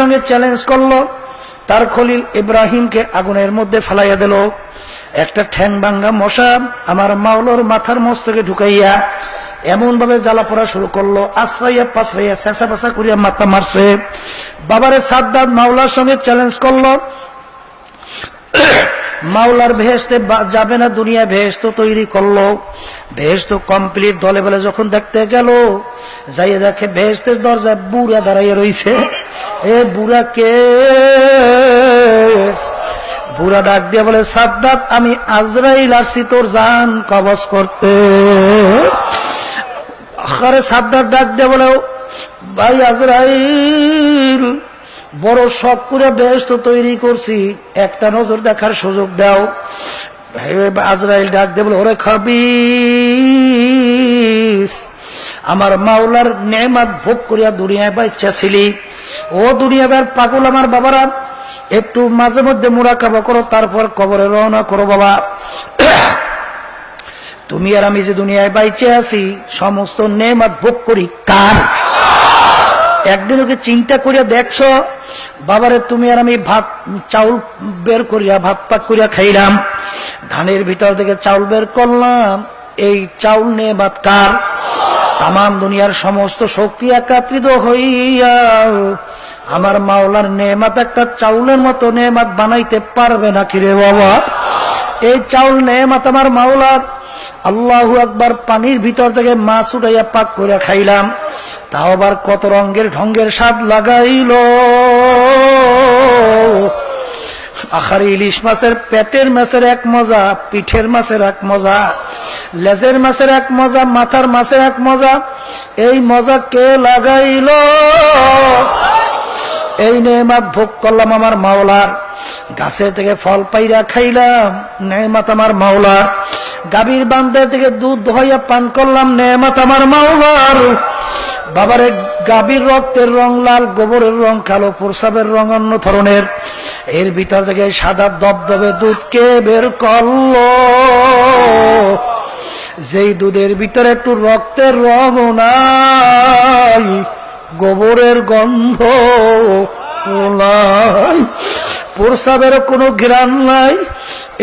সঙ্গে চ্যালেঞ্জ করল। তার খলিল ইব্রাহিমকে আগুনের মধ্যে ফেলাইয়া দিল। একটা ঠ্যাং ভাঙ্গা মশা আমার মাওলোর মাথার মস্তকে ঢুকাইয়া এমন ভাবে জ্বালা পড়া শুরু করল। আশ্রাইয়া পাশরাইয়া চেঁচা পাশা করিয়া মাথা মারছে। বাবারে সাদ্দাত মাওলার সঙ্গে চ্যালেঞ্জ মাওলার ভেস্তে যাবে না দুনিয়া ভেস্ত তৈরি করল। ভেস্ত কমপ্লিট দলে বলে যখন দেখতে গেল, যাইয়ে দেখে ভেস্তের দরজায় বুড়া দাঁড়াইয়া রইছে। এ বুড়া কে বুড়া ডাক দিয়ে বলে সাদ্দাত আমি আজরাইল আসছি তোর জান কবজ করতে। সাদ্দাত ডাক দিয়ে বলে ভাই আজরাইল, বড় শখ করে বেহেস্ত তৈরি করছি, একটা নজর দেখার সুযোগ দাও। আজরাইল ডাক দিয়ে বলে, ওরে খাবি আমার মাওলার নেমাত ভোগ করিয়া দুনিয়ায় বাচ্চা ছিলি। ও দুনিয়াদার পাগল আমার বাবারা, একটু মাঝে মধ্যে মুরাকাবা করো, তারপর কবরে রওনা করো বাবা। তুমি আর আমি যে দুনিয়ায় বাইচে আছি, সমস্ত নেমাত ভোগ করি কার? একদিন ওকে চিন্তা করিয়া দেখছ, বাবারে তুমি আর আমি ভাত, চাউল বের করিয়া, ভাত পাক করিয়া খাইলাম। ধানের ভিতর থেকে চাউল বের করলাম, এই চাউল নিয়ে ভাত কার? তাম দুনিয়ার সমস্ত শক্তি একাত্রিত হইয়া আমার মাওলার নেমাত একটা চাউলের মতো নেমাত বানাইতে পারবে না কিরে বাবা? এই চাউল নেমাত আমার মাওলার আল্লাহু একবার পানির ভিতর থেকে মাছ উঠাইয়া পাক করে খাইলাম। তাও আবার কত রঙের ঢঙ্গের স্বাদ লাগাইল। আখারি ইলিশ মাছের পেটের মাছের এক মজা, পিঠের মাছের এক মজা, লেজের মাছের এক মজা, মাথার মাছের এক মজা। এই মজা কে লাগাইল? এই নেমাত ভোগ করলাম আমার মাওলার। গাছের থেকে ফল পাইরা খাইলাম, নেমাত আমার মাওলার। গাভীর বান্ধের থেকে দুধ হইয়া পান করলাম, নেমাত আমার মাওলার। বাবারে গাভীর রক্তের রং লাল, গোবরের রং কালো, প্রসাবের রং অন্য ধরনের। এর ভিতর থেকে সাদা দবদবে দুধকে বের করল? যেই দুধের ভিতরে একটু রক্তের রং নাই, গোবরের গন্ধ নাই। প্রসাবের কোনো ঘ্রাণ নাই।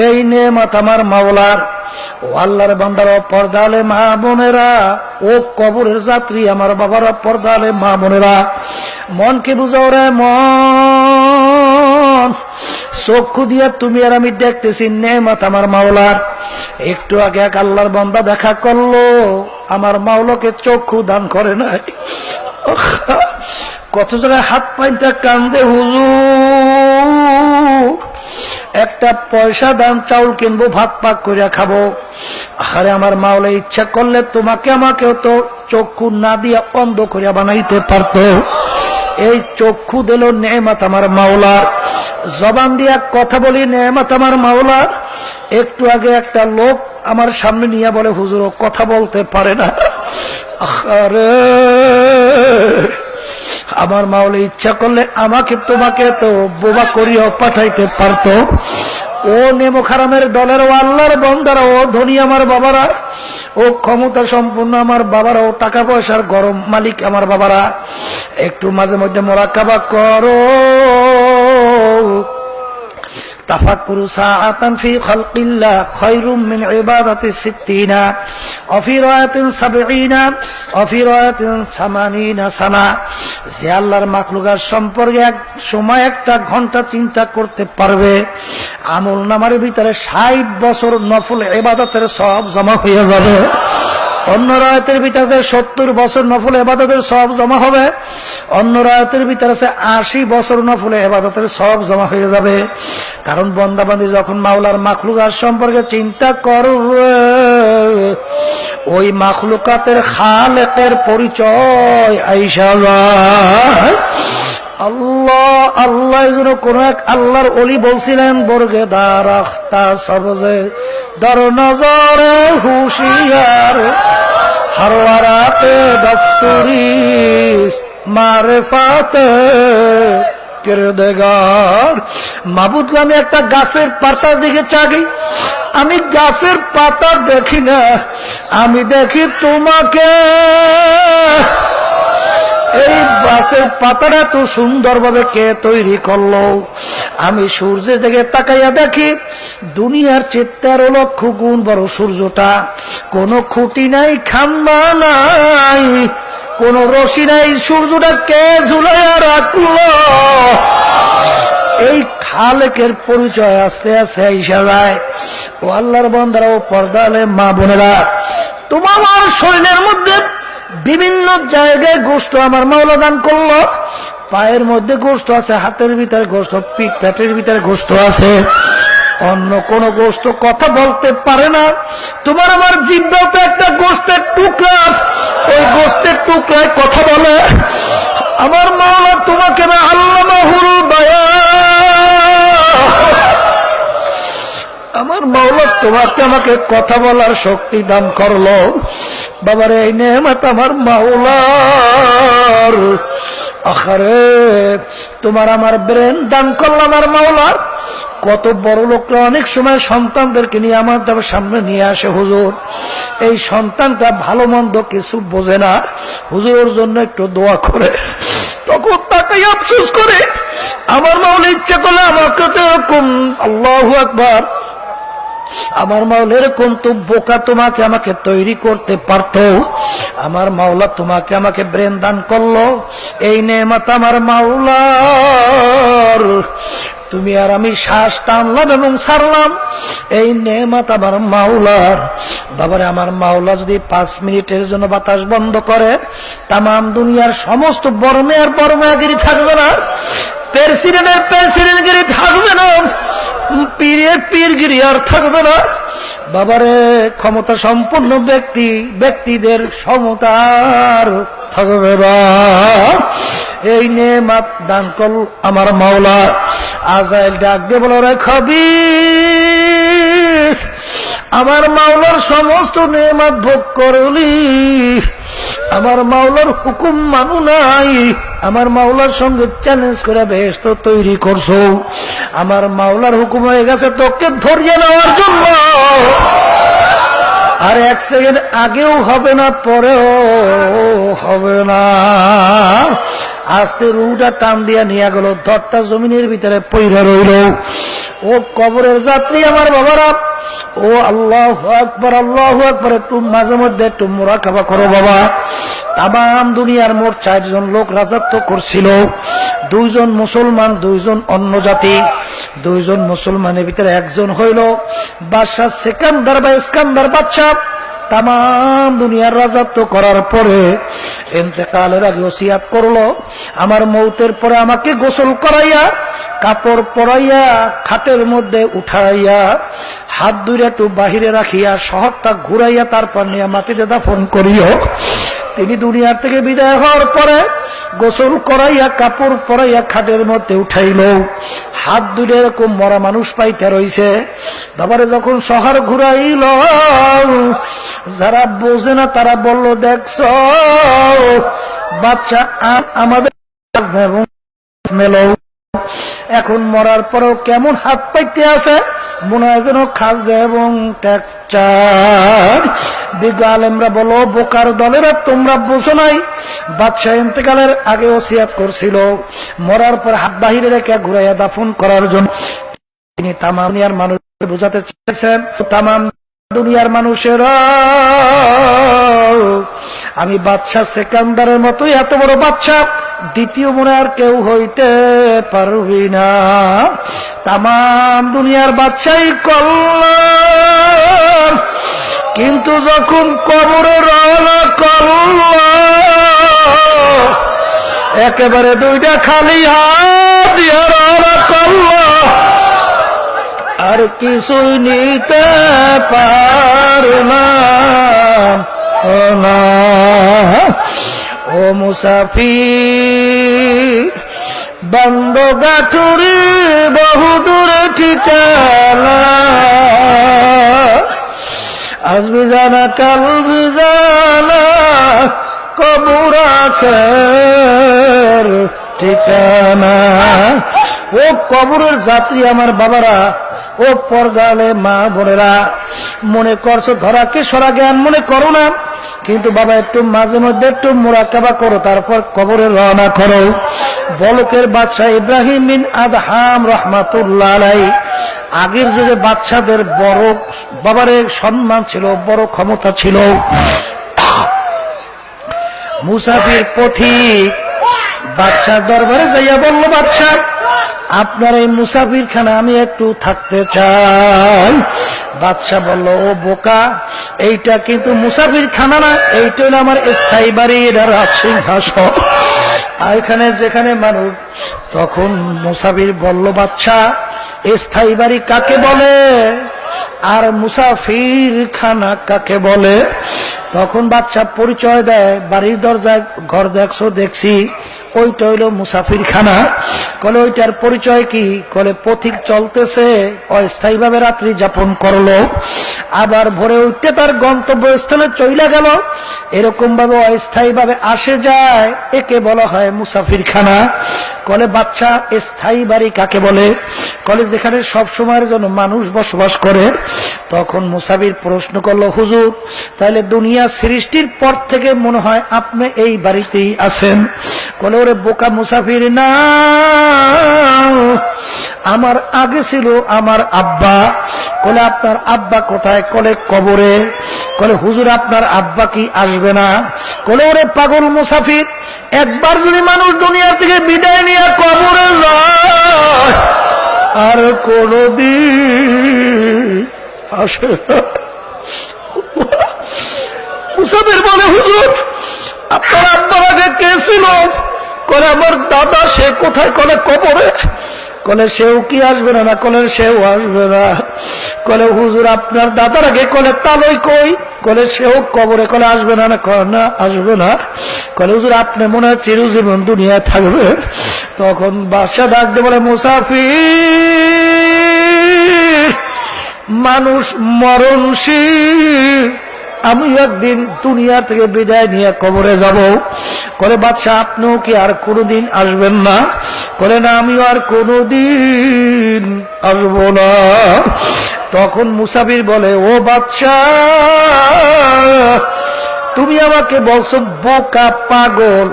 এই নেমাত আমার মাওলার। ও আল্লাহর বান্দার পর্দালে মা বোনেরা, ও কবরের যাত্রী আমার বাবার পর্দালে মা বোনেরা, মনকে বুঝাও রে মন। চক্ষু দিয়ে তুমি আর আমি দেখতেছি নেমাত আমার মাওলার। একটু আগে এক আল্লাহর বন্দা দেখা করল, আমার মাওলাকে চক্ষু দান করে নাই। কত জায়গায় হাত পাইতে কান্দে হুজুর। একটা পয়সা দাম, চাউল কিনবো, ভাত পাক করিয়া খাব। আরে আমার মাওলা, ইচ্ছা করলে তোমাকে আমাকেও তো চক্ষু না দিয়া অন্ধ করিয়া বানাইতে পারতো। এই চক্ষু দিল নেমাত আমার মাওলার জবান দিয়া কথা বলি, নেমাত আমার মাওলার একটু আগে একটা লোক আমার সামনে নিয়ে বলে, হুজুর কথা বলতে পারে না। আরে আমার মাওলে ইচ্ছা করলে আমাকে তোমাকে তো বোবা করিয়ে পাঠাইতে পারতো। ও নেমো খারামের দলের ও আল্লাহর বন্দারা, ও ধনী আমার বাবারা, ও ক্ষমতা সম্পূর্ণ আমার বাবারা, ও টাকা পয়সার গরম মালিক আমার বাবারা, একটু মাঝে মধ্যে মোরাকাবা করো। تفكر ساعة في خلق الله خير من عبادة ستين وفي رواية سبعين وفي رواية ثمانين سنة যে আল্লাহর মাখলুকার সম্পর্কে এক সময় একটা ঘন্টা চিন্তা করতে পারবে আমল নামার ভিতরে ষাট বছর নফল এবাদতের সব জমা হয়ে যাবে অন্য রায়তের ভিতরে সত্তর বছর নফল এবাদতের সব জমা হবে। অন্য রায়তের ভিতরে আছে আশি বছর নফল এবাদতের সব জমা হয়ে যাবে। কারণ বন্দাবান্দি যখন মাওলার মাখলুকার সম্পর্কে চিন্তা করবে, ওই মাখলুকাতের খালেকের পরিচয় আইসা আল্লাহ আল্লাহ যেন কোন এক আল্লাহর অলি বলছিলেন, বর্গে দারাখতা সবজে, দর নজরে হুশিয়ার, হারওয়ারাতে দফতুরিস, মারেফাতে কিরদেগার। মাবুদ আমি একটা গাছের পাতা দিকে চাগি। আমি গাছের পাতা দেখি না, আমি দেখি তোমাকে। এই গাছের পাতাটা তো সুন্দরভাবে কে তৈরি করল? আমি সূর্যের দিকে তাকাইয়া দেখি, দুনিয়ার চেয়ে তেরো লক্ষ গুণ বড় সূর্যটা। কোনো খুঁটি নাই, খাম্বা নাই, কোন রশি নাই। সূর্যটা কে ঝুলাইয়া রাখল? এই খালেকের পরিচয় আস্তে আস্তে আইসা যায়। ও আল্লাহর বন্ধারা ও পর্দালে মা বোনেরা, তোমার শরীরের মধ্যে বিভিন্ন জায়গায় গোস্ত আমার মাওলা দান করল। পায়ের মধ্যে গোস্ত আছে, হাতের ভিতরে গোস্ত পেটের ভিতরে গোস্ত আছে। অন্য কোন গোস্ত কথা বলতে পারে না। তোমার আমার জিব্বাও তো একটা গোস্তের টুকরা। ওই গোস্তের টুকরায় কথা বলে, আমার মাওলা, তোমাকে না আল্লাহ বায়া আমার মাওলা তোমাকে আমাকে কথা বলার শক্তি দান করল। বাবার, এই নেমাত আমার মাওলার আখারে, তোমার আমার ব্রেন দান করল আমার মাওলার কত বড় লোকরা অনেক সময় সন্তানদেরকে নিয়ে আমার তার সামনে নিয়ে আসে, হুজুর। এই সন্তানটা ভালো মন্দ কিছু বোঝে না। হুজুরের জন্য একটু দোয়া করে। তখন তাকে আফসোস করে। আমার মাওলা ইচ্ছা করলে আমাকে তো এরকম আল্লাহ একবার আমার মাওলা এরকম তো বোকা তোমাকে আমাকে তৈরি করতে পারত। আমার মাওলা তোমাকে আমাকে ব্রেন দান করল। এই নেমাত আমার মাওলার। তুমি আর আমি শ্বাস টানলাম এবং সারলাম এই নেমাত আমার মাওলার। বাবারে, আমার মাওলা যদি পাঁচ মিনিটের জন্য বাতাস বন্ধ করে তাম দুনিয়ার সমস্ত বর্মে আর বর্মাগিরি থাকবে না। প্রেসিডেন্টের প্রেসিডেন্টগিরি থাকবে না। পীরের পীরগিরি আর থাকবে না। বাবারে, ক্ষমতা সম্পন্ন ব্যক্তি, ব্যক্তিদের সমতার থাকবে না। এই নেমাত কল আমার মাওলা। আজাইল ডাক দিয়ে বলো রে খবি আমার মাওলার সমস্ত নেমাত ভোগ করলি আমার মাওলার হুকুম মানু নাই। আমার মাওলার সঙ্গে চ্যালেঞ্জ করে বেহেস্ত তৈরি করছ। আমার মাওলার হুকুম হয়ে গেছে তোকে ধরিয়ে নেওয়ার জন্য। আর এক সেকেন্ড আগেও হবে না, পরেও হবে না। আস্তে রুটা টান দিয়া নিয়ে গেল, ধরটা জমিনের ভিতরে পইরা রইল। ও কবরের যাত্রী আমার বাবারা, ও আল্লাহ আকবর আল্লাহ আকবর, একটু মাঝে মধ্যে একটু মোরা খাবা করো বাবা। তাম দুনিয়ার মোট চারজন লোক রাজত্ব করছিল। দুইজন মুসলমান, দুইজন অন্য জাতি। দুইজন মুসলমানের ভিতরে একজন হইল বাদশাহ সেকান্দার বা ইস্কান্দার বাচ্চা তাম দুনিয়ার রাজত্ব করার পরে এতেকালের আগে ওসিয়াত করল, আমার মৌতের পরে আমাকে গোসল করাইয়া, কাপড় পরাইয়া, খাটের মধ্যে উঠাইয়া, হাত দুইটা একটু বাহিরে রাখিয়া, শহরটা ঘুরাইয়া তারপর নিয়ে মাটিতে দাফন করিও। তিনি দুনিয়ার থেকে বিদায় হওয়ার পরে গোসল করাইয়া, কাপড় পরাইয়া খাটের মধ্যে উঠাইল। হাত দুটো এরকম মরা মানুষ পাইতে রইছে। বাবারে যখন শহর ঘুরাইল, যারা বোঝে না তারা বলল, দেখছ, বাচ্চা আমাদের এখন মরার পরেও কেমন হাত পাইতে আছে? মনে হয় যেন দেয় এবং টেক্সচার বিজ্ঞ আলেমরা বলো, বোকার দলেরা তোমরা বোঝো নাই। বাদশাহ ইন্তেকালের আগে ওসিয়াত করছিল। মরার পর হাত বাহিরে রেখে ঘুরাইয়া দাফন করার জন্য তিনি তামামিয়ার মানুষ বোঝাতে চেয়েছেন তামাম দুনিয়ার মানুষের, আমি বাচ্চা সেকান্দারের মতোই এত বড় বাচ্চা দ্বিতীয় মনে আর কেউ হইতে পারবি না। তামাম দুনিয়ার বাচ্চাই কল্যাণ, কিন্তু যখন কবরে রওনা করল, একেবারে দুইটা খালি হাত দিয়ে রওনা করল আর কিছুই নিতে পারলাম না। ও মুসাফির বন্ধ গাঠুরি বহুদূর ঠিকানা। আসবি জানা, কাল জানা, কবুর আখের ঠিকানা। ও কবরের যাত্রী আমার বাবারা ও পর্দালে মা বোনেরা, মনে করছ ধরাকে সরা জ্ঞান, মনে করো না? কিন্তু বাবা, একটু মাঝে মধ্যে একটু মোরাকাবা করো, তারপর কবরে রওনা করো। বলকের বাদশাহ ইব্রাহিম বিন আদহাম রহমাতুল্লাহ আগের যুগে বাচ্চাদের বড় বাবারের সম্মান ছিল, বড় ক্ষমতা ছিল, মুসাফির পথিক বাচ্চার দরবারে যাইয়া বলল বাচ্চা আপনার এই মুসাফির খানা আমি একটু থাকতে চাই। বাচ্চা বলল, ও বোকা, এইটা কিন্তু মুসাফির খানা না, এইটা আমার স্থায়ী বাড়ি, এটা রাজসিংহাসন এখানে যেখানে মানুষ, তখন মুসাফির বলল বাচ্চা স্থায়ী বাড়ি কাকে বলে? আর মুসাফির খানা কাকে বলে? তখন বাচ্চা পরিচয় দেয়, বাড়ির দরজায় ঘর দেখছ, দেখছি ওইটা হইল মুসাফির খানা কলে ওইটার পরিচয় কি? কলে পথিক চলতেছে অস্থায়ী ভাবে রাত্রি যাপন করল। আবার ভোরে উঠতে তার গন্তব্যস্থলে চইলা গেল। এরকম ভাবে অস্থায়ী ভাবে আসে যায়, একে বলা হয় মুসাফির খানা কলে বাচ্চা স্থায়ী বাড়ি কাকে বলে? কলে যেখানে সব সময়ের জন্য মানুষ বসবাস করে, তখন মুসাফির প্রশ্ন করল, হুজুর তাহলে দুনিয়া সৃষ্টির পর থেকে মনে হয় আপনি এই বাড়িতেই আছেন? কলে ওরে বোকা মুসাফির না আমার আগে ছিল আমার আব্বা। কলে আপনার আব্বা কোথায়? কলে কবরে। কলে হুজুর, আপনার আব্বা কি আসবে না? কলে ওরে পাগল মুসাফির, একবার যদি মানুষ দুনিয়া থেকে বিদায় নিয়ে কবরে আর কোনদিন আসে মুসাফির বলে, হুজুর, আপনার আব্বার আগে কে ছিল? করে আমার দাদা, সে কোথায়? কলে কবরে। কলে সেও কি আসবে না? কলে সেও আসবে না। কলে হুজুর, আপনার দাদার আগে কলে তালই কই? কলে সেও কবরে কলে আসবে না না কলে না, আসবে না। কলে হুজুর, আপনি মনে হয় চিরজীবন দুনিয়ায় থাকবে। তখন বাদশা ডাকতে বলে, মুসাফির, মানুষ মরণশীল। আমি একদিন দুনিয়া থেকে বিদায় নিয়ে কবরে যাব। করে বাচ্চা আপনিও কি আর কোনোদিন আসবেন না? করে না, আমিও আর কোনোদিন আসব না। তখন মুসাফির বলে, ও বাচ্চা তুমি আমাকে বলছো, বোকা পাগল।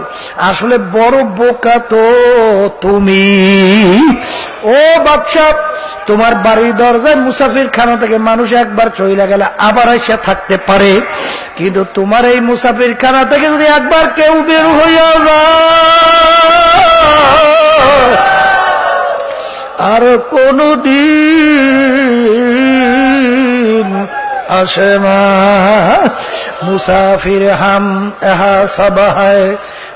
আসলে বড় বোকা তো তুমি। ও বাচ্চা তোমার বাড়ির দরজায় মুসাফির খানা থেকে মানুষ একবার চইলা গেলে আবার এসে থাকতে পারে। কিন্তু তোমার এই মুসাফির খানা থেকে যদি একবার কেউ বের হইয়া যায়, আর কোনদিন আসে মা মুসাফির হাম এহা সব হয়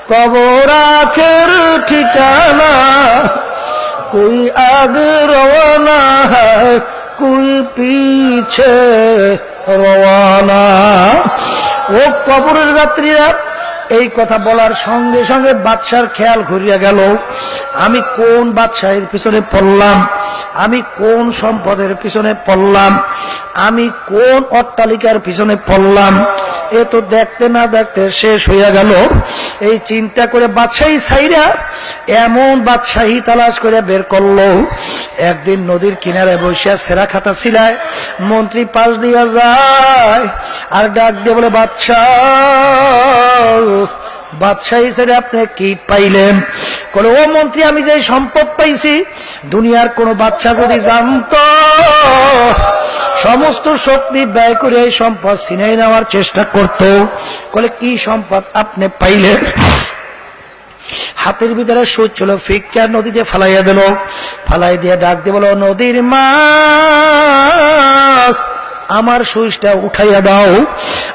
কবরাকের ঠিকানা কুই আগ রওনা কুই পিছে রওনা ও কবরের যাত্রীরা এই কথা বলার সঙ্গে সঙ্গে বাদশার খেয়াল ঘুরিয়া গেল। আমি কোন বাদশাহের পিছনে পড়লাম? আমি কোন সম্পদের পিছনে পড়লাম? আমি কোন অট্টালিকার পিছনে পড়লাম? এ তো দেখতে না দেখতে শেষ হইয়া গেল। এই চিন্তা করে বাদশাহী সাইরা এমন বাদশাহী তালাশ করে বের করল। একদিন নদীর কিনারে বসিয়া সেরা খাতা ছিলায়। মন্ত্রী পাশ দিয়া যায় আর ডাক দিয়ে বলে, বাদশাহ বাদশাহ হিসেবে আপনি কি পাইলেন? কোন ও মন্ত্রী, আমি যে সম্পদ পাইছি, দুনিয়ার কোন বাচ্চা যদি জানত, সমস্ত শক্তি ব্যয় করে এই সম্পদ ছিনাই নেওয়ার চেষ্টা করত। বলে কি সম্পদ আপনি পাইলেন? হাতের ভিতরে সুচ ছিল ফিক্কা নদীতে ফালাইয়া দিল। ফালাই দিয়ে ডাক দিয়ে বলো নদীর মাছ, আমার সুইচটা উঠাইয়া দাও।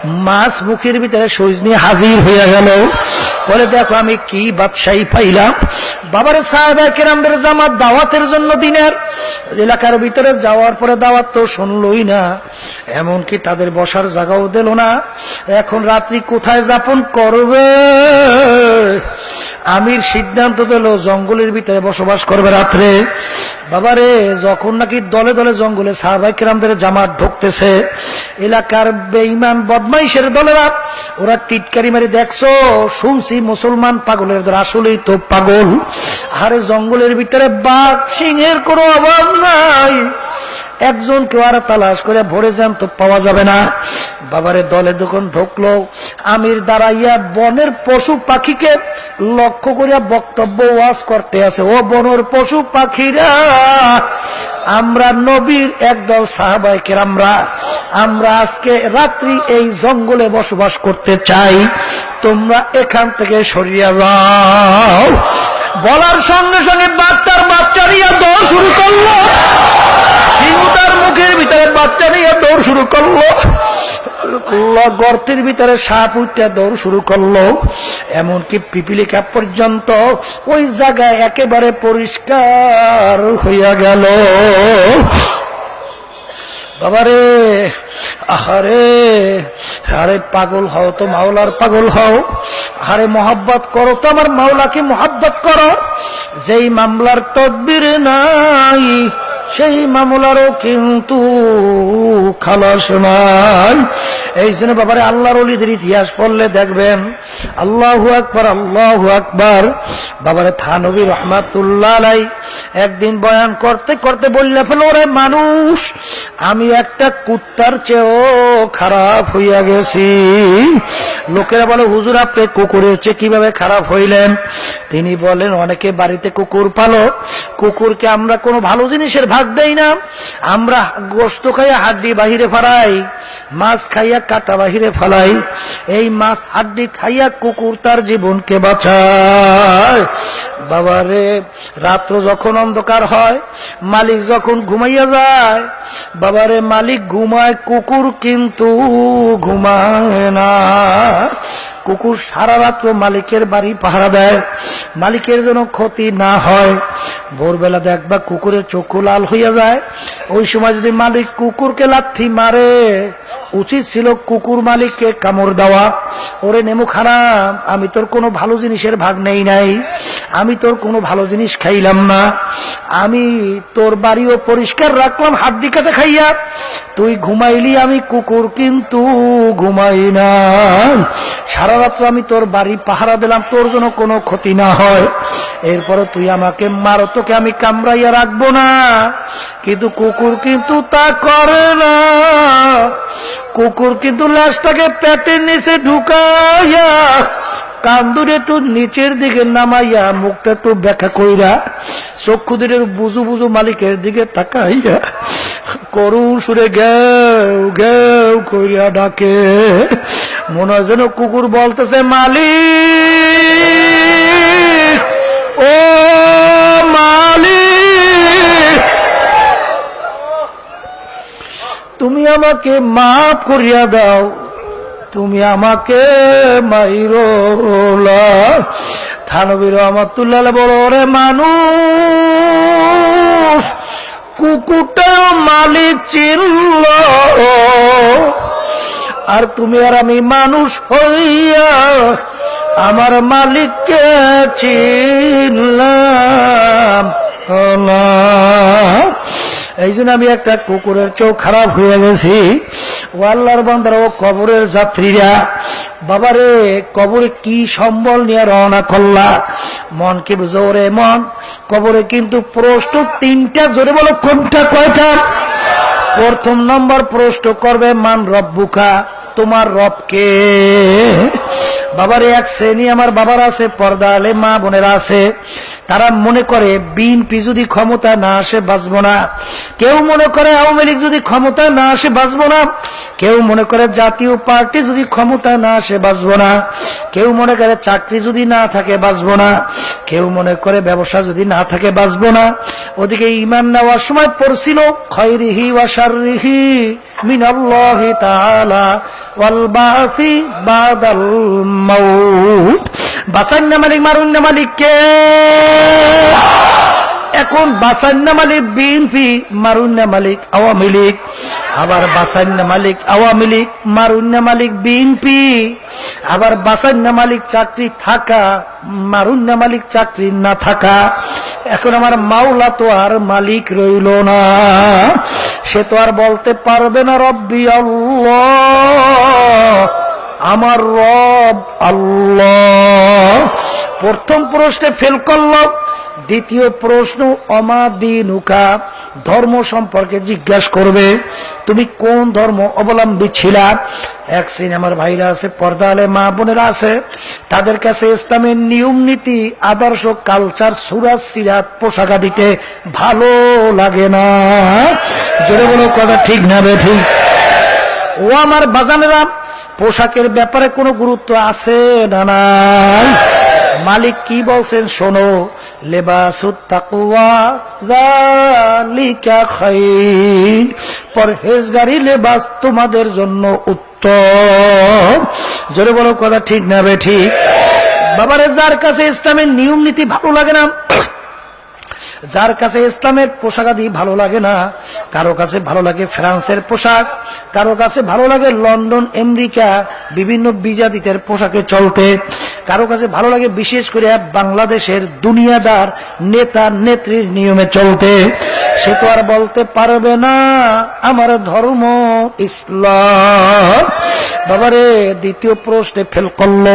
মাছ মুখের ভিতরে সুইচ নিয়ে হাজির হইয়া গেল। বলে, দেখো, আমি কি বাদশাহী পাইলাম? বাবার সাহেবের কেরামদের জামাত দাওয়াতের জন্য দিনের। এলাকার ভিতরে যাওয়ার পরে দাওয়াত তো শুনলই না। এমনকি তাদের বসার জায়গাও দিল না। এখন রাত্রি কোথায় যাপন করবে? আমির সিদ্ধান্ত দিল, জঙ্গলের ভিতরে বসবাস করবে রাত্রে। বাবারে, যখন নাকি দলে দলে জঙ্গলে সাহাবাই কিরামদের জামাত ঢুকতেছে, এলাকার বেঈমান বদমাইশের দলেরা, ওরা টিটকারি মারি দেখছ, শুনছি মুসলমান পাগলের আসলেই তো পাগল। আরে জঙ্গলের ভিতরে বাঘ, সিংহের কোনো অভাব নাই। একজন কেউ আর তালাশ করে ভরে যান তো পাওয়া যাবে না। বাবারে দলে যখন ঢুকলো, আমির দাঁড়াইয়া বনের পশু পাখিকে লক্ষ্য করিয়া বক্তব্য ওয়াজ করতে আছে, ও বনের পশু পাখিরা, আমরা নবীর একদল সাহাবাইকের আমরা আমরা আজকে রাত্রি এই জঙ্গলে বসবাস করতে চাই, তোমরা এখান থেকে সরিয়ে যাও। বলার সঙ্গে সঙ্গে বাচ্চার বাচ্চা নিয়ে দৌড় শুরু করল। সিংহটার মুখের ভিতরে বাচ্চা নিয়ে দৌড় শুরু করল। গর্তের ভিতরে সাপ উঠতে দৌড় শুরু করল। এমনকি পিপিলিকা পর্যন্ত ওই জায়গায় একেবারে পরিষ্কার হইয়া গেল। বাবারে, আহারে আরে পাগল হও তো, মাওলার পাগল হও। আরে মোহাব্বত করো তো, আমার মাওলাকে মোহাব্বত করো। যেই মামলার তদবির নাই সেই মামলারও কিন্তু খালাস নাই। এই জন্য বাবারে, আল্লাহর অলিদের ইতিহাস পড়লে দেখবেন, আল্লাহু আকবার আল্লাহু আকবার। বাবারে, থানবী রহমাতুল্লাহ একদিন বয়ান করতে করতে বললে ফেল, ওরে মানুষ, আমি একটা কুত্তার চেয়েও খারাপ হইয়া গেছি। লোকেরা বলে, হুজুর, আপনি কুকুরের চেয়ে কীভাবে খারাপ হইলেন? তিনি বলেন, অনেকে বাড়িতে কুকুর পালো। কুকুরকে আমরা কোনো ভালো জিনিসের ভাগ দেই না। আমরা গোস্ত খাইয়া হাড্ডি বাহিরে ফালাই, মাছ খাইয়া কাটা বাহিরে ফালাই। এই মাছ হাড্ডি খাইয়া কুকুর তার জীবনকে বাঁচায়। বাবারে, রাত্র যখন অন্ধকার হয়, মালিক যখন ঘুমাইয়া যায়, বাবারে, মালিক ঘুমায়, কুকুর কিন্তু ঘুমায় না। কুকুর সারা রাত্র মালিকের বাড়ি পাহারা দেয়। মালিকের যেন ক্ষতি না হয়। ভোরবেলা দেখবা কুকুরের চক্ষু লাল হইয়া যায়। ওই সময় যদি মালিক কুকুরকে লাথি মারে, উচিত ছিল কুকুর মালিককে কামড় দেওয়া। ওরে নেমু খারাপ আমি তোর কোনো ভালো জিনিসের ভাগ নেই নাই। আমি তোর কোনো ভালো জিনিস খাইলাম না। আমি তোর বাড়িও পরিষ্কার রাখলাম হাড্ডি কাটে খাইয়া তুই ঘুমাইলি, আমি কুকুর কিন্তু ঘুমাই না। সারা রাত্র আমি তোর বাড়ি পাহারা দিলাম, তোর জন্য কোনো ক্ষতি না হয়। এরপরে তুই আমাকে মারো, তোকে আমি কামড়াইয়া রাখব না। কিন্তু কুকুর কিন্তু তা করে না। কুকুর কিন্তু লাশটাকে পেটের নিচে ঢুকাইয়া কান্দুর একটু নিচের দিকে নামাইয়া মুখটা একটু ব্যাখ্যা কইরা চক্ষু দিনের বুঝু বুঝু মালিকের দিকে তাকাইয়া করুণ সুরে গেও গেও কইরা ডাকে। মনে হয় যেন কুকুর বলতেছে, মালিক, ও মালিক, তুমি আমাকে মাফ করিয়া দাও, তুমি আমাকে মাইরোলা থানবীর রহমতুল্লাহ বড় রে মানুষ, কুকুরটাও মালিক চিনল। আর তুমি আর আমি মানুষ হইয়া আমার মালিককে চিনলাম। এই জন্য আমি একটা কুকুরের চোখ খারাপ হয়ে গেছি। ও আল্লাহর বান্দার, ও কবরের যাত্রীরা, বাবারে, কবরে কি সম্বল নিয়ে রওনা করলা? মন কি বুঝো রে মন? কবরে কিন্তু প্রশ্ন তিনটা, জোরে বলো, কোনটা, কয়টা? প্রথম নম্বর প্রশ্ন করবে মান রব্বুকা। তোমার রবকে। বাবার, এক শ্রেণি আমার বাবার আছে পর্দা আলে মা বোনেরা আছে। তারা মনে করে, বিএনপি যদি ক্ষমতা না আসে বাঁচবো না। কেউ মনে করে, আওয়ামী লীগ যদি ক্ষমতা না আসে বাঁচবো না। কেউ মনে করে, জাতীয় পার্টি যদি ক্ষমতা না আসে বাঁচবো না। কেউ মনে করে, চাকরি যদি না থাকে বাঁচবো না। কেউ মনে করে, ব্যবসা যদি না থাকে বাঁচবো না। ওদিকে ইমান নেওয়ার সময় পড়ছিল খয়রিহি ওয়াশারিহি মিনাল্লাহি তাআলা। ওয়াল বাসি বাদাল মাউত। বাসান না মালিক, মারুন না মালিক কে এখন বাসান্না মালিক, বিএনপি মারুন্না মালিক, আওয়ামী লীগ। আবার বাসান্না মালিক, আওয়ামী লীগ মারুন্না মালিক, বিএনপি। আবার বাসান্না মালিক, চাকরি থাকা মারুন্না মালিক, চাকরি না থাকা। এখন আমার মাওলা তো আর মালিক রইল না। সে তো আর বলতে পারবে না, রব্বি আল্লাহ। আমার রব আল্লাহ। প্রথম প্রশ্নে ফেল করল, দ্বিতীয় প্রশ্ন অমাদিনুকা ধর্ম সম্পর্কে জিজ্ঞাসা করবে। তুমি কোন ধর্ম অবলম্বী ছিলা? এক আমার ভাইরা আছে পর্দা আলে মা বোনেরা আছে, তাদের কাছে ইসলামের নিয়ম নীতি, আদর্শ কালচার সুরাজ সিরাত, পোশাকা দিতে ভালো লাগে না। জোরে বলো, কথা ঠিক না বে ঠিক? ও আমার বাজানেরা পোশাকের ব্যাপারে কোনো গুরুত্ব আছে না নাই? মালিক কি বলছেন শোনো পরহেজগারি লেবাস তোমাদের জন্য উত্তম। জোরে বলো কথা ঠিক না বে ঠিক? বাবারে, যার কাছে ইসলামের নিয়ম নীতি ভালো লাগে না যার কাছে ইসলামের পোশাক আদি ভালো লাগে না, কারও কাছে ভালো লাগে ফ্রান্সের পোশাক, কারও কাছে ভালো লাগে লন্ডন, আমেরিকা, বিভিন্ন বিজাতিদের পোশাকে চলতে, কারও কাছে ভালো লাগে বিশেষ করে বাংলাদেশের দুনিয়াদার নেতা, নেত্রীর নিয়মে চলতে। সে তো আর বলতে পারবে না, আমার ধর্ম ইসলাম। বাবারে, দ্বিতীয় প্রশ্নে ফেল করল।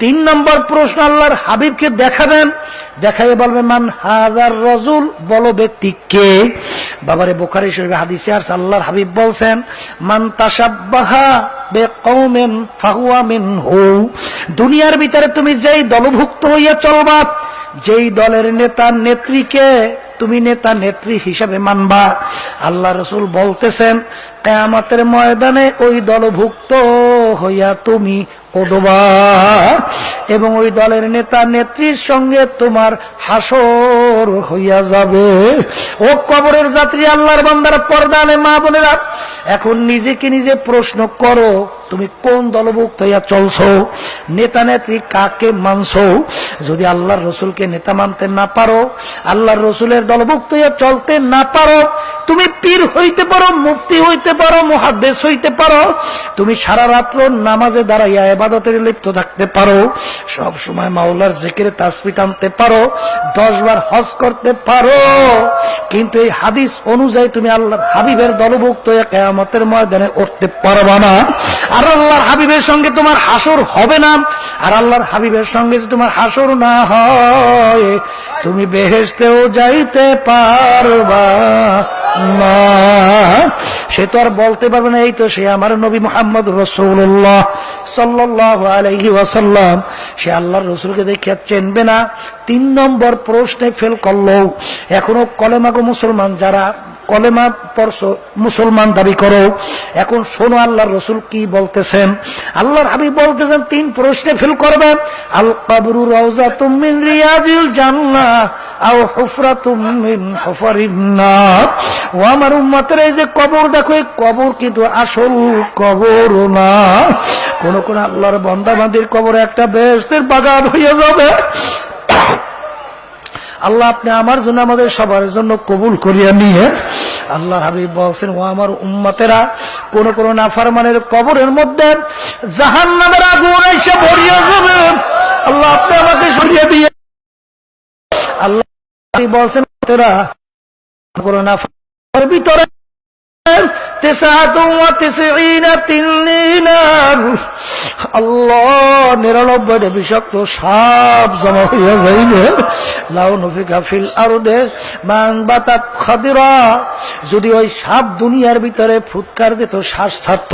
তিন নম্বর প্রশ্ন, আল্লাহর হাবিবকে দেখাবেন। দেখাই বলবে, মান হাজার রজুল বলো ব্যক্তি কে? বাবারে বোখারি শরীফ হাদিসে আর আল্লাহর হাবিব বলছেন, মান তাসাব্বাহা দুনিয়ার ভিতরে তুমি যেই দলভুক্ত হইয়া চলবা, যেই দলের নেতা নেত্রীকে তুমি নেতা নেত্রী হিসাবে মানবা। আল্লাহ রসুল বলতেছেন, কেয়ামতের ময়দানে ওই দলভুক্ত হইয়া তুমি এবং ওই দলের নেতা নেত্রীর সঙ্গে তোমার হাসর হইয়া যাবে। ও কবরের যাত্রী আল্লাহর বান্দার পর্দানে মা বোনেরা, এখন নিজেকে নিজে প্রশ্ন করো lado তুমি কোন দলভুক্ত হইয়া চলছো? নেতা নেত্রী কাকে মানছো? যদি আল্লাহর রসুলকে নেতা মানতে না পারো, আল্লাহর রসুলের দলভুক্ত হইয়া চলতে না পারো, তুমি পীর হইতে পারো মুক্তি হইতে পারো মহাদেশ হইতে পারো, তুমি সারা রাত্র নামাজে দাঁড়াইয়া এবাদতের লিপ্ত থাকতে পারো, সব সময় মাওলার জেকের তাসবি টানতে পারো, দশ বার হজ করতে পারো। কিন্তু এই হাদিস অনুযায়ী তুমি আল্লাহর হাবিবের দলভুক্ত হয়ে কেয়ামতের ময়দানে উঠতে পারবা না। আর আল্লাহর হাবিবের সঙ্গে তোমার হাসর হবে না। আর আল্লাহর হাবিবের সঙ্গে যদি তোমার হাসর না হয়, তুমি বেহেস্তেও যাইতে পারবা না। সে তো আর বলতে পারবে না, এই তো সে আমার নবী মোহাম্মদ রসুল্লাহ সাল্লাহ আলহি ওয়াসাল্লাম। সে আল্লাহর রসুলকে দেখে চেনবে না। তিন নম্বর প্রশ্নে ফেল করল, এখনও কলেমাগো মুসলমান যারা কলেমা পরশ মুসলমান দাবি করো। এখন শোনো আল্লাহর রসুল কি বলতেছেন। আল্লাহর হাবিব বলতেছেন, তিন প্রশ্নে ফেল করবে। আল কাবরু রওজা তুমিন রিয়াজিল জান্নাহ আও হুফরা তুমিন হুফারিন নার। ও আমার উম্মতের এই যে কবর, দেখো, এই কবর কিন্তু আসল কবর না। কোন কোন আল্লাহর বন্দাবান্দির কবর একটা বেহেশতের বাগান হয়ে যাবে। আল্লাহ আপনি আমার জন্য আমাদের সবার জন্য কবুল করিয়া নিয়ে আল্লাহ হাবিব বলছেন, ও আমার উম্মাতেরা, কোন কোন নাফারমানের কবরের মধ্যে জাহান নামের আগুন এসে ভরিয়ে যাবে। আল্লাহ আপনি আমাকে সরিয়ে দিয়ে আল্লাহ বলছেন তেরা কোন ভিতরে আল্লাহ নিরানব্বইটা বিষাক্ত সাপ জমা হইয়া যাইবে। লাউ নফিকা ফিল আরও দে বাতাত খাদিরা। যদি ওই সাপ দুনিয়ার ভিতরে ফুৎকার দিত, শ্বাস ছাড়ত,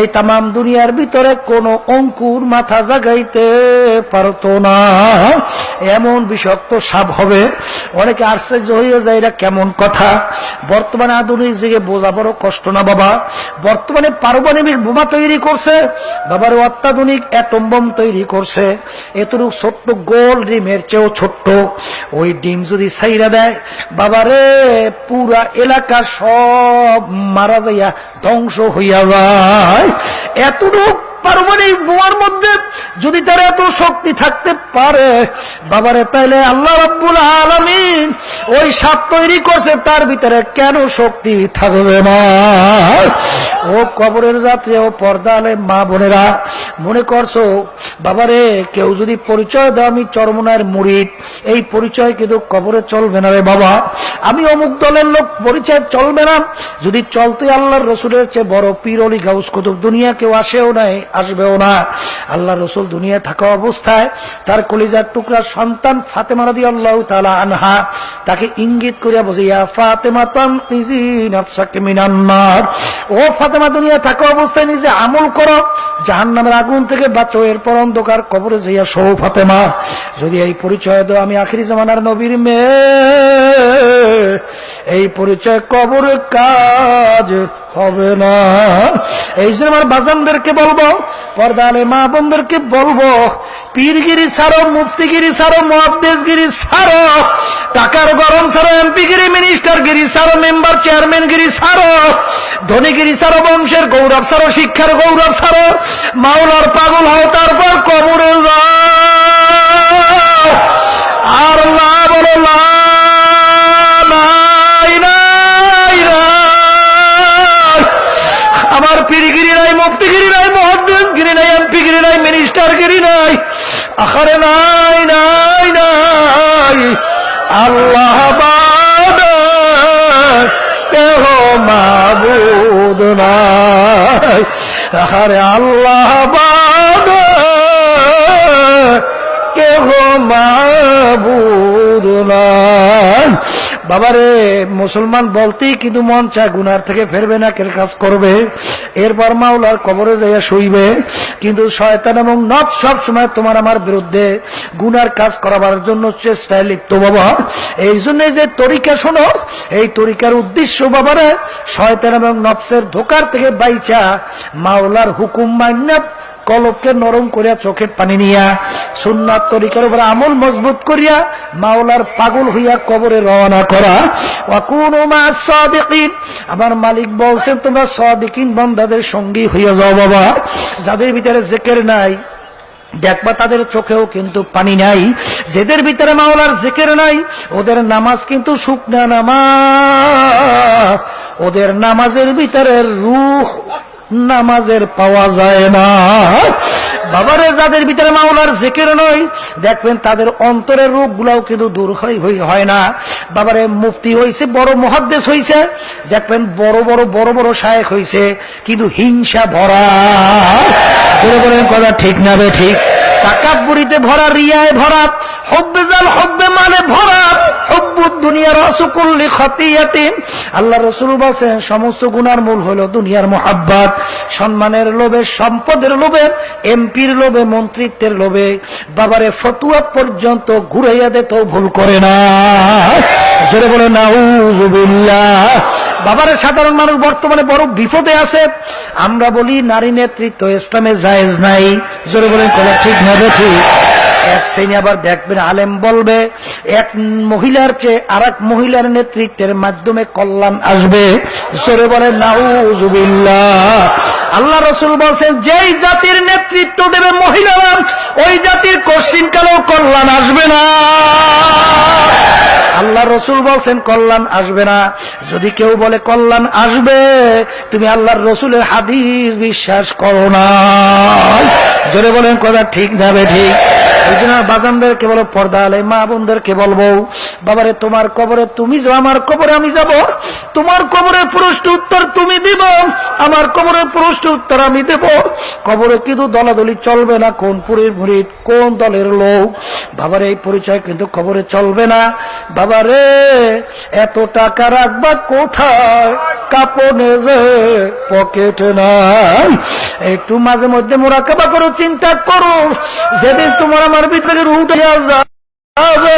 এই তামাম দুনিয়ার ভিতরে কোন অঙ্কুর মাথা জাগাইতে পারত না। এমন বিষাক্ত সাপ হবে। অনেকে আশ্চর্য হইয়া যায়, এটা কেমন কথা? বর্তমানে আধুনিক যুগে বোঝা বড় কষ্ট না বাবা। বর্তমানে পারমাণবিক বোমা তৈরি করছে। বাবার অত্যাধুনিক অ্যাটম বোম তৈরি করছে। এতটুকু ছোট্ট গোল ডিমের চেয়েও ছোট্ট। ওই ডিম যদি সাইরা দেয়, বাবারে, পুরা এলাকা সব মারা যাইয়া ধ্বংস হইয়া যায়। এতটুক পারমাণবিক বোমার মধ্যে যদি তার এত শক্তি থাকতে পারে, বাবারে, তাইলে আল্লাহ রব্বুল আলমিন ওই সাপ তৈরি করছে, তার ভিতরে কেন শক্তি থাকবে না ও কবরের যাত্রী, ও পর্দা আলে মা বোনেরা, মনে করছ, বাবারে, কেউ যদি পরিচয় দাও আমি চরমনার মুড়িদ, এই পরিচয় কিন্তু কবরে চলবে না রে বাবা। আমি অমুক দলের লোক, পরিচয় চলবে না। যদি চলতে আল্লাহর রসুলের চেয়ে বড় পীর অলি গাউস কুতুব দুনিয়া কেউ আসেও নাই আসবেও না। আল্লাহ রসুল দুনিয়া থাকা অবস্থায় তার কলিজার টুকরা সন্তান ফাতেমা রাদি আল্লাহ তালা আনহা তাকে ইঙ্গিত করিয়া বসে ইয়া ফাতেমা তাম মিনান্নার ও ফাতেমা, দুনিয়া থাকা অবস্থায় নিজে আমল করো, জাহান্নামের আগুন থেকে বাঁচো এরপর অন্ধকার কবরে যাইয়া সৌ ফাতেমা। যদি এই পরিচয় দাও আমি আখিরি জামানার নবীর মেয়ে। এই পরিচয় কবরের কাজ হবে না। এই জন্য আমার বাজানদেরকে বলব, পর্দালে মা বোনদেরকে বলব, পীরগিরি ছাড়ো, মুফতিগিরি ছাড়ো মহাদেশগিরি ছাড়ো, টাকার গরম ছাড়ো, এমপিগিরি মিনিস্টারগিরি ছাড়ো, মেম্বার চেয়ারম্যানগিরি ছাড়ো, ধনীগিরি ছাড়ো, বংশের গৌরব ছাড়ো, শিক্ষার গৌরব ছাড়ো, মাওলার পাগল হও, তারপর কবরে যাও। আর লা পীরগিরি নাই মুফতিগিরি নাই মহাদেশগিরি নাই এমপিগিরি নাই মিনিস্টারগিরি নাই আখারে নাই। নাই নাই আল্লাহ কেহ মাবুদ নাই। আরে আল্লাহ কেহ মাবুদ নাই। বাবারে, মুসলমান বলতেই কিন্তু মন চায় গুনার থেকে ফেরবে না কের কাজ করবে। এরপর মাওলার কবরে যাইয়া শুইবে। কিন্তু শয়তান এবং নদ সব সময় তোমার আমার বিরুদ্ধে গুনার কাজ করাবার জন্য চেষ্টায় লিপ্ত, বাবা। এই জন্য যে তরিকা শোনো, এই তরিকার উদ্দেশ্য, বাবারে, শয়তান এবং নফসের ধোকার থেকে বাইচা মাওলার হুকুম মান্না কলবকে নরম করিয়া চোখে পানি নিয়া, সুন্নাত তরিকার উপর আমল মজবুত করিয়া মাওলার পাগল হইয়া কবরে রওনা করা। আমার মালিক বলছেন, তোমরা সাদিকিন বান্দাদের সঙ্গী হইয়া যাও বাবা। যাদের ভিতরে জেকের নাই, দেখবা তাদের চোখেও কিন্তু পানি নাই। যেদের ভিতরে মাওলার জেকের নাই, ওদের নামাজ কিন্তু শুকনা নামাজ। ওদের নামাজের ভিতরে রূহ নামাজের পাওয়া যায় না। বাবারে, যাদের ভিতরে মাওলার জেকের নয় দেখবেন তাদের অন্তরের রোগ গুলাও কিন্তু দূর হয় না। বাবারে মুক্তি হয়েছে বড় মহাদ্দেশ হয়েছে দেখবেন বড় বড় বড় বড় সায়ক হয়েছে কিন্তু হিংসা ভরা। কথা ঠিক না বে ঠিক? তাকাব্বুরিতে ভরা রিয়ায় ভরা, হব্বে জাল হব্বে মানে ভরা হব্বুদ দুনিয়ার অসুকুল্লি খতিয়াতিন আল্লাহ রসুল বলছেন, সমস্ত গুনার মূল হলো দুনিয়ার মোহাব্বত, সম্মানের লোভে, সম্পদের লোভে, এমপির লোভে, মন্ত্রিত্বের লোভে। বাবারে, ফতুয়া পর্যন্ত ঘুরাইয়া দিত ভুল করে না। জোরে বলে নাউজুবিল্লাহ বাবারে, সাধারণ মানুষ বর্তমানে বড় বিপদে আছে। আমরা বলি, নারী নেতৃত্ব ইসলামে জায়েজ নাই। জোরে বলেন, কোন ঠিক না ঠিক এক শ্রেণি আবার দেখবেন আলেম বলবে, এক মহিলার চেয়ে আর মহিলার নেতৃত্বের মাধ্যমে কল্যাণ আসবে। সরে বলে, নাউজুবিল্লাহ। আল্লাহ রসুল বলছেন, যেই জাতির নেতৃত্ব দেবে মহিলারা, ওই জাতির কশ্চিন কালেও কল্যাণ আসবে না। আল্লাহ রসুল বলছেন, কল্যাণ আসবে না। যদি কেউ বলে কল্যাণ আসবে, তুমি আল্লাহর রসুলের হাদিস বিশ্বাস করো না। জোরে বলেন, কথা ঠিক না বে ঠিক। বাজানদেরকে বলো পর্দা আলে মা বোনদেরকে বলব? বাবারে, তোমার কবরে তুমি যাও, আমার কবরে আমি যাব। তোমার কবরের প্রশ্ন উত্তর তুমি দিব। আমার কবরের প্রশ্ন উত্তর আমি দেব। কবরে কিন্তু দলাদলি চলবে না, কোন পুরীর মুরিদ, কোন দলের লোক। বাবার, এই পরিচয় কিন্তু খবরে চলবে না। বাবারে, এত টাকা রাখবা কোথায়? কাপনে যে পকেট নাই। একটু মাঝে মধ্যে মোরাকাবা করো, চিন্তা করো। যেদিন তোমার আমার ভিতরে উঠে যাবে।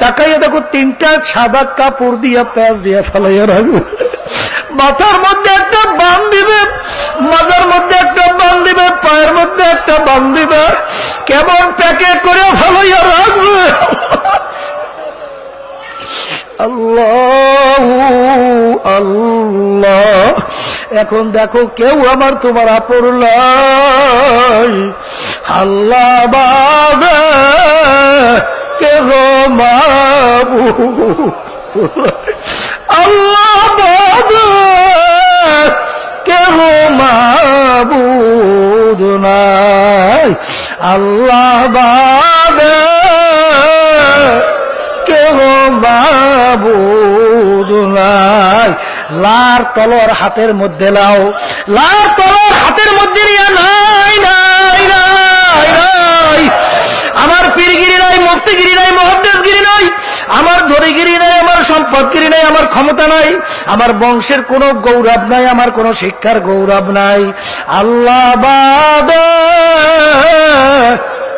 তাকাইয়া দেখো, তিনটা সাদা কাপড় দিয়া পেঁয়াজ দিয়া ফেলাইয়া রাখবে। মাথার মধ্যে একটা বান দিবে মাথার মধ্যে একটা বান দিবে, পায়ের মধ্যে একটা বান দিবে। কেমন প্যাকেট করে ফেলাইয়া রাখবে? আল্লাহ আল্লাহ। এখন দেখো কেউ আমার তোমার আপর আল্লাহ মাবুদ আল্লাহ বাদে কেহ মাবুদ নাই। আল্লাহ বাদে কেহ মাবুদ নাই। লার তলর হাতের মধ্যে লাও। লার তলর হাতের মধ্যে নিয়ে নাই নাই নাই নাই। আমার পীরগিরি নাই, মুক্তিগিরি নাই, মহাদ্দেশগিরি নাই। আমার ধরিগিরি নাই, আমার সম্পদগিরি নাই, আমার ক্ষমতা নাই। আমার বংশের কোনো গৌরব নাই, আমার কোনো শিক্ষার গৌরব নাই। আল্লাহ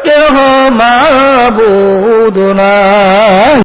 কেহ মাবুদ নাই।